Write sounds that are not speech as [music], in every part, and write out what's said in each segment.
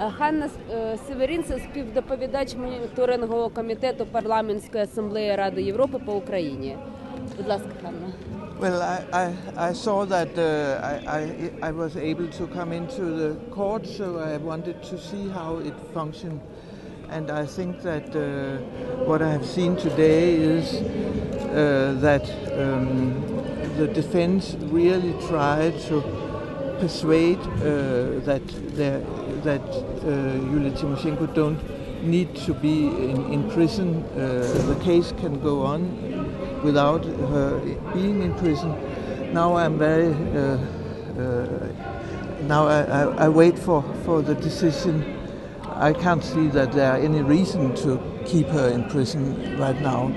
Е, Ханна е, Северін, це співдоповідач моніторингового комітету парламентської асамблеї Ради Європи по Україні. Будь ласка, Ханна. Well, I, I, I saw that uh, I, I, I was able to come into the court, so I wanted to see how it functioned. And I think that uh, what I have seen today is uh, that um, the defense really tried to persuade uh, that there, that uh, Yulia Tymoshenko don't need to be in, in prison. Uh, the case can go on without her being in prison. Now I'm very. Now I, I, I wait for, for the decision. I can't see that there are any reason to keep her in prison right now.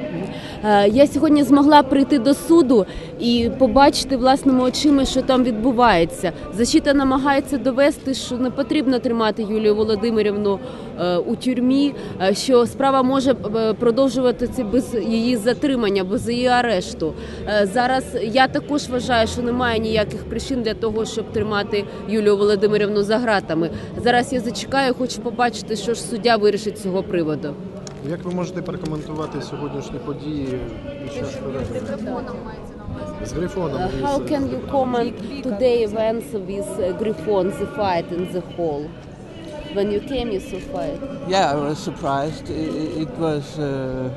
Е, Я сьогодні змогла прийти до суду і побачити власними очима, що там відбувається. Защита намагається довести, що не потрібно тримати Юлію Володимирівну е, у тюрмі, е, що справа може продовжуватися без її затримання, без її арешту. Зараз я також вважаю, що немає ніяких причин для того, щоб тримати Юлію Володимирівну за ґратами. Зараз я зачекаю, хочу побачити, що ж суддя вирішить з цього приводу. Як ви можете прокоментувати сьогоднішні події під час проведення? З грифоном. Uh, із- how can you comment today events with uh, Griffon, the fight in the hall? When you came, you saw fight. Yeah, I was surprised. It, it was uh,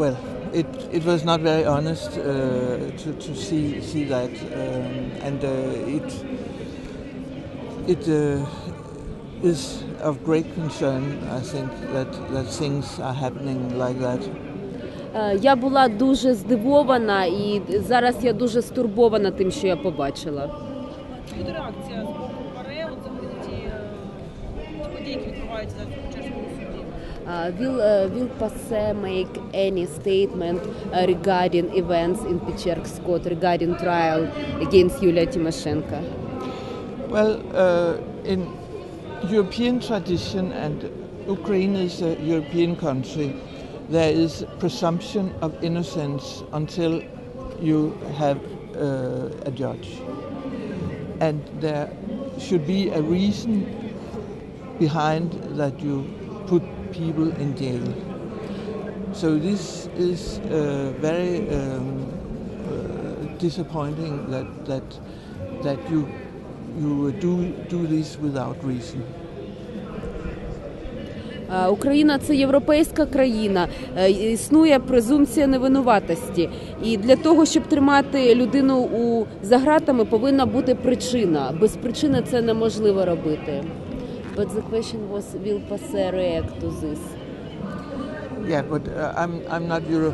well, it it was not very honest uh, to to see see that, um, and uh, it it uh, is of great concern. I think that that things are happening like that. Е, Я була дуже здивована, і зараз я дуже стурбована тим, що я побачила. Буде реакція з боку ПАРЕ, от взагалі ті, е, події, які відбуваються в Печерському суді. Uh, will uh, will Passe make any statement uh, regarding events in Pechersk regarding trial against Yulia Tymoshenko? Well, uh, in European tradition, and Ukraine is a European country, there is presumption of innocence until you have uh, a judge. And there should be a reason behind that you put people in jail. So this is uh, very um, uh, disappointing that that that you you do do this without reason. Україна це європейська країна, е, існує презумпція невинуватості. І для того, щоб тримати людину у за ґратами, повинна бути причина. Без причини це неможливо робити. But the question was, will Passe react to this? Yeah, but uh, I'm I'm not Euro,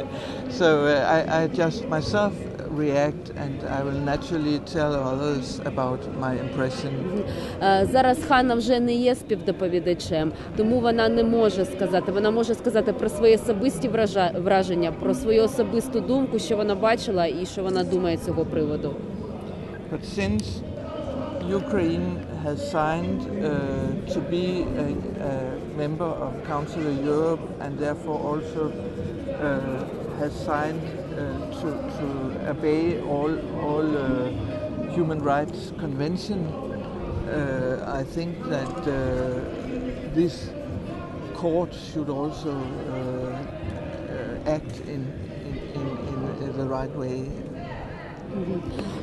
[laughs] so uh, I I just myself react, and I will naturally tell others about my impression. Е, Зараз Ханна вже не є співдоповідачем, тому вона не може сказати. Вона може сказати про свої особисті враження, про свою особисту думку, що вона бачила і що вона думає з цього приводу. But since Ukraine has signed uh, to be a, a member of Council of Europe and therefore also uh, has signed uh, to, to obey all, all uh, human rights convention, uh, I think that this court should also act in, in, in, in the right way.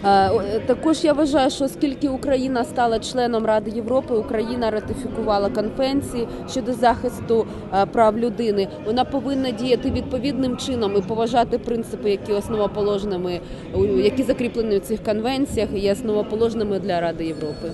Е, Також я вважаю, що оскільки Україна стала членом Ради Європи, Україна ратифікувала конвенції щодо захисту е, прав людини. Вона повинна діяти відповідним чином і поважати принципи, які основоположними, які закріплені в цих конвенціях, і є основоположними для Ради Європи.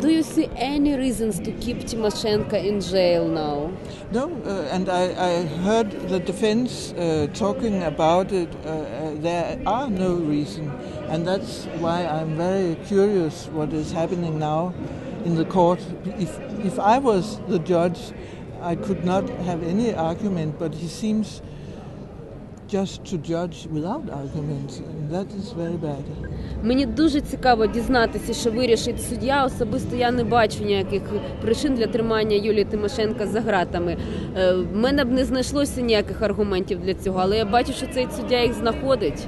Do you see any reasons to keep Tymoshenko in jail now? No, uh, and I, I heard the defense uh, talking about it. Uh, uh, there are no reason, and that's why I'm very curious what is happening now in the court. If if I was the judge, I could not have any argument, but he seems just to judge without arguments, and that is very bad. Мені дуже цікаво дізнатися, що вирішить суддя. Особисто я не бачу ніяких причин для тримання Юлії Тимошенка за ґратами. Е, В мене б не знайшлося ніяких аргументів для цього, але я бачу, що цей суддя їх знаходить.